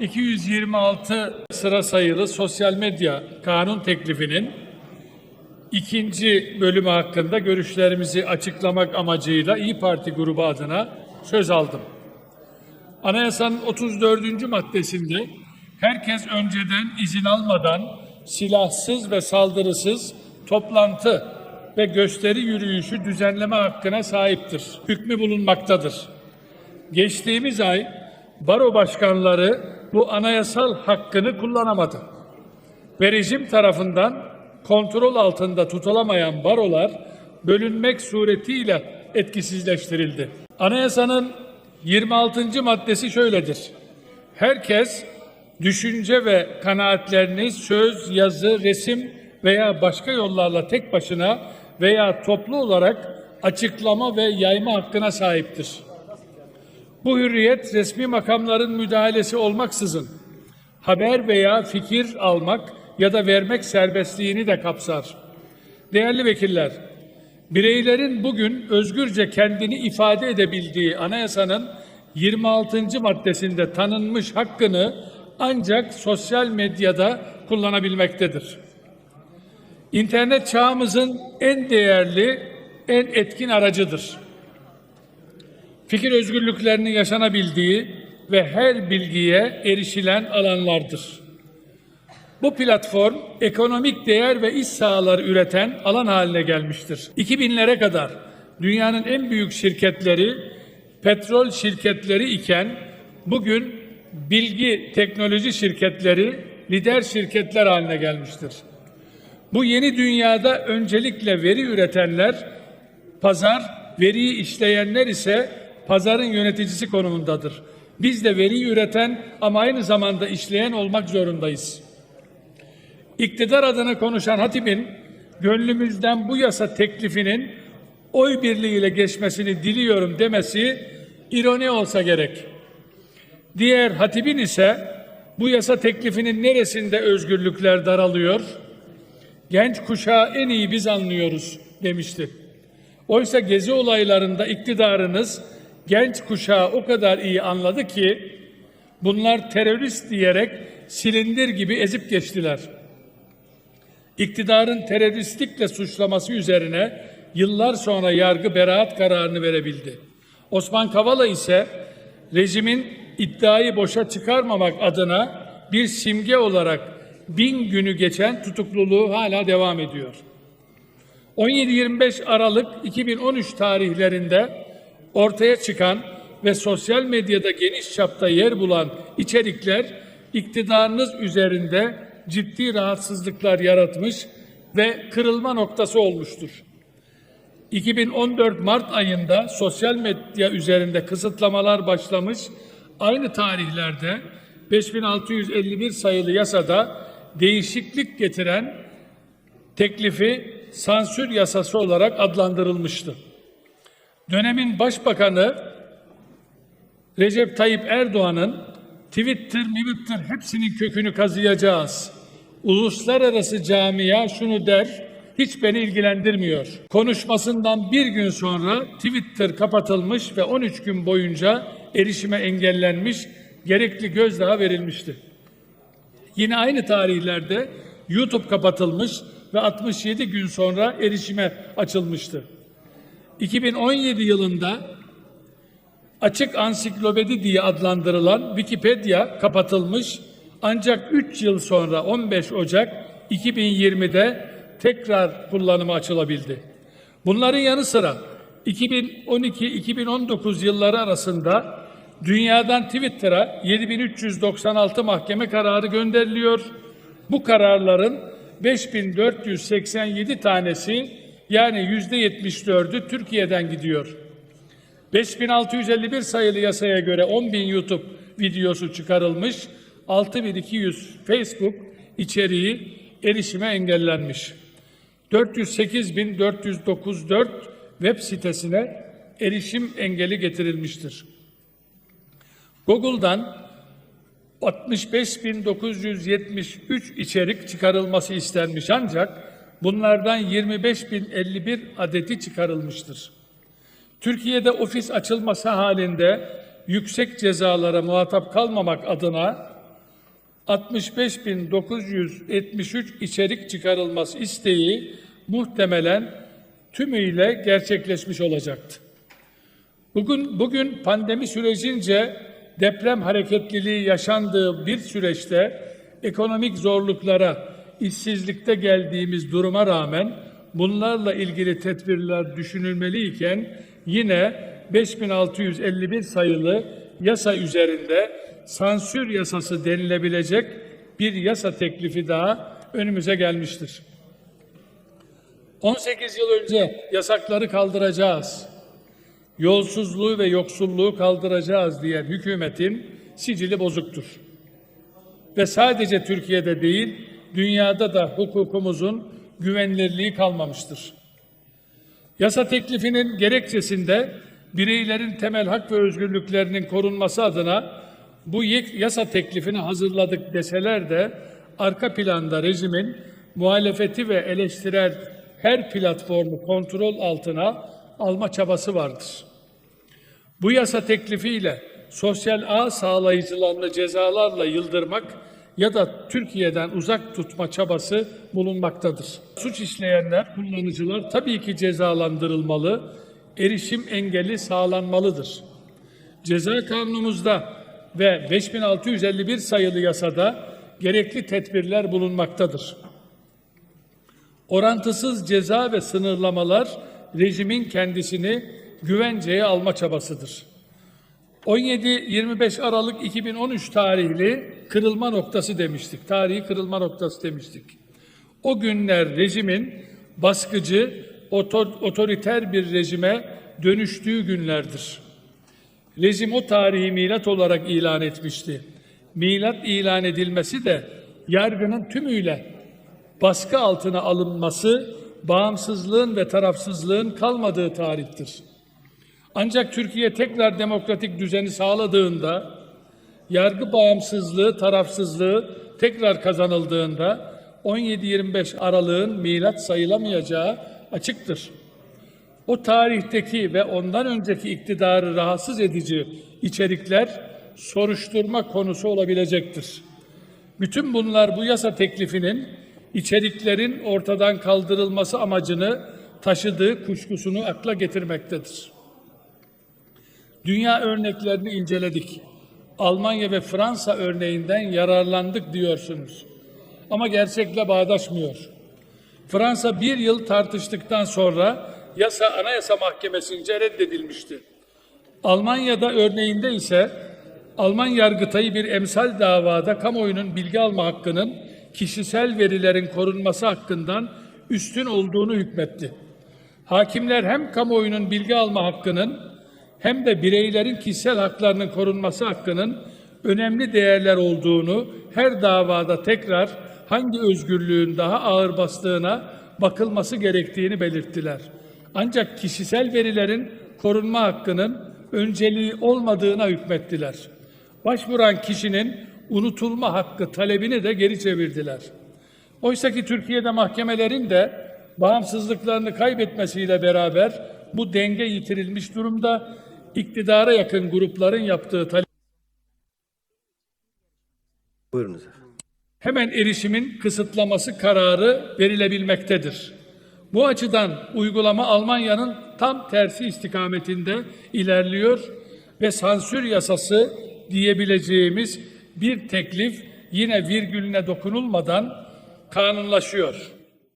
226 sıra sayılı sosyal medya kanun teklifinin ikinci bölümü hakkında görüşlerimizi açıklamak amacıyla İyi Parti grubu adına söz aldım. Anayasanın 34. maddesinde herkes önceden izin almadan silahsız ve saldırısız toplantı ve gösteri yürüyüşü düzenleme hakkına sahiptir. Hükmü bulunmaktadır. Geçtiğimiz ay baro başkanları bu anayasal hakkını kullanamadı. Ve rejim tarafından kontrol altında tutulamayan barolar bölünmek suretiyle etkisizleştirildi. Anayasanın 26. maddesi şöyledir. Herkes düşünce ve kanaatlerini söz, yazı, resim veya başka yollarla tek başına veya toplu olarak açıklama ve yayma hakkına sahiptir. Bu hürriyet resmi makamların müdahalesi olmaksızın haber veya fikir almak ya da vermek serbestliğini de kapsar. Değerli vekiller, bireylerin bugün özgürce kendini ifade edebildiği anayasanın 26. maddesinde tanınmış hakkını ancak sosyal medyada kullanabilmektedir. İnternet çağımızın en değerli, en etkin aracıdır fikir özgürlüklerinin yaşanabildiği ve her bilgiye erişilen alanlardır. Bu platform ekonomik değer ve iş sahaları üreten alan haline gelmiştir. 2000'lere kadar dünyanın en büyük şirketleri petrol şirketleri iken bugün bilgi teknoloji şirketleri lider şirketler haline gelmiştir. Bu yeni dünyada öncelikle veri üretenler pazar, veriyi işleyenler ise pazarın yöneticisi konumundadır. Biz de veri üreten ama aynı zamanda işleyen olmak zorundayız. İktidar adına konuşan hatibin gönlümüzden bu yasa teklifinin oy birliğiyle geçmesini diliyorum demesi ironi olsa gerek. Diğer hatibin ise bu yasa teklifinin neresinde özgürlükler daralıyor? Genç kuşağı en iyi biz anlıyoruz demişti. Oysa gezi olaylarında iktidarınız genç kuşağı o kadar iyi anladı ki bunlar terörist diyerek silindir gibi ezip geçtiler. İktidarın teröristlikle suçlaması üzerine yıllar sonra yargı beraat kararını verebildi. Osman Kavala ise rejimin iddiayı boşa çıkarmamak adına bir simge olarak bin günü geçen tutukluluğu hala devam ediyor. 17-25 Aralık 2013 tarihlerinde ortaya çıkan ve sosyal medyada geniş çapta yer bulan içerikler iktidarınız üzerinde ciddi rahatsızlıklar yaratmış ve kırılma noktası olmuştur. 2014 Mart ayında sosyal medya üzerinde kısıtlamalar başlamış. Aynı tarihlerde 5651 sayılı yasada değişiklik getiren teklifi sansür yasası olarak adlandırılmıştı. Dönemin Başbakanı Recep Tayyip Erdoğan'ın Twitter, Twitter hepsinin kökünü kazıyacağız. Uluslararası camia şunu der, hiç beni ilgilendirmiyor. Konuşmasından bir gün sonra Twitter kapatılmış ve 13 gün boyunca erişime engellenmiş, gerekli gözdağı verilmişti. Yine aynı tarihlerde YouTube kapatılmış ve 67 gün sonra erişime açılmıştı. 2017 yılında açık ansiklopedi diye adlandırılan Wikipedia kapatılmış ancak 3 yıl sonra 15 Ocak 2020'de tekrar kullanıma açılabildi. Bunların yanı sıra 2012-2019 yılları arasında dünyadan Twitter'a 7396 mahkeme kararı gönderiliyor. Bu kararların 5487 tanesi yani yüzde 74'ü Türkiye'den gidiyor. 5651 sayılı yasaya göre 10 bin YouTube videosu çıkarılmış, 6200 Facebook içeriği erişime engellenmiş. 408.494 web sitesine erişim engeli getirilmiştir. Google'dan 65.973 içerik çıkarılması istenmiş ancak bunlardan 25.051 adeti çıkarılmıştır. Türkiye'de ofis açılması halinde yüksek cezalara muhatap kalmamak adına 65.973 içerik çıkarılması isteği muhtemelen tümüyle gerçekleşmiş olacaktı. Bugün bugün pandemi sürecince deprem hareketliliği yaşandığı bir süreçte ekonomik zorluklara, işsizlikte geldiğimiz duruma rağmen bunlarla ilgili tedbirler düşünülmeliyken yine 5651 sayılı yasa üzerinde sansür yasası denilebilecek bir yasa teklifi daha önümüze gelmiştir. 18 yıl önce yasakları kaldıracağız yolsuzluğu ve yoksulluğu kaldıracağız diyen hükümetin sicili bozuktur. Ve sadece Türkiye'de değil, dünyada da hukukumuzun güvenilirliği kalmamıştır. Yasa teklifinin gerekçesinde bireylerin temel hak ve özgürlüklerinin korunması adına bu yasa teklifini hazırladık deseler de arka planda rejimin muhalefeti ve eleştirel her platformu kontrol altına alma çabası vardır. Bu yasa teklifiyle sosyal ağ sağlayıcılarını cezalarla yıldırmak ya da Türkiye'den uzak tutma çabası bulunmaktadır. Suç işleyenler, kullanıcılar tabii ki cezalandırılmalı, erişim engeli sağlanmalıdır. Ceza kanunumuzda ve 5651 sayılı yasada gerekli tedbirler bulunmaktadır. Orantısız ceza ve sınırlamalar rejimin kendisini güvenceye alma çabasıdır. 17-25 Aralık 2013 tarihli kırılma noktası demiştik. Tarihi kırılma noktası demiştik. O günler rejimin baskıcı, otoriter bir rejime dönüştüğü günlerdir. Rejim o tarihi milat olarak ilan etmişti. Milat ilan edilmesi de yargının tümüyle baskı altına alınması, bağımsızlığın ve tarafsızlığın kalmadığı tarihtir. Ancak Türkiye tekrar demokratik düzeni sağladığında, yargı bağımsızlığı, tarafsızlığı tekrar kazanıldığında 17-25 Aralık'ın milat sayılamayacağı açıktır. O tarihteki ve ondan önceki iktidarı rahatsız edici içerikler soruşturma konusu olabilecektir. Bütün bunlar bu yasa teklifinin içeriklerin ortadan kaldırılması amacını taşıdığı kuşkusunu akla getirmektedir. Dünya örneklerini inceledik. Almanya ve Fransa örneğinden yararlandık diyorsunuz. Ama gerçekle bağdaşmıyor. Fransa bir yıl tartıştıktan sonra yasa Anayasa Mahkemesi'nce reddedilmişti. Almanya'da örneğinde ise Alman yargıtayı bir emsal davada kamuoyunun bilgi alma hakkının kişisel verilerin korunması hakkından üstün olduğunu hükmetti. Hakimler hem kamuoyunun bilgi alma hakkının hem de bireylerin kişisel haklarının korunması hakkının önemli değerler olduğunu her davada tekrar hangi özgürlüğün daha ağır bastığına bakılması gerektiğini belirttiler. Ancak kişisel verilerin korunma hakkının önceliği olmadığına hükmettiler. Başvuran kişinin unutulma hakkı talebini de geri çevirdiler. Oysa ki Türkiye'de mahkemelerin de bağımsızlıklarını kaybetmesiyle beraber bu denge yitirilmiş durumda iktidara yakın grupların yaptığı talep Buyurunuz efendim. hemen erişimin kısıtlaması kararı verilebilmektedir. Bu açıdan uygulama Almanya'nın tam tersi istikametinde ilerliyor ve sansür yasası diyebileceğimiz bir teklif yine virgülüne dokunulmadan kanunlaşıyor.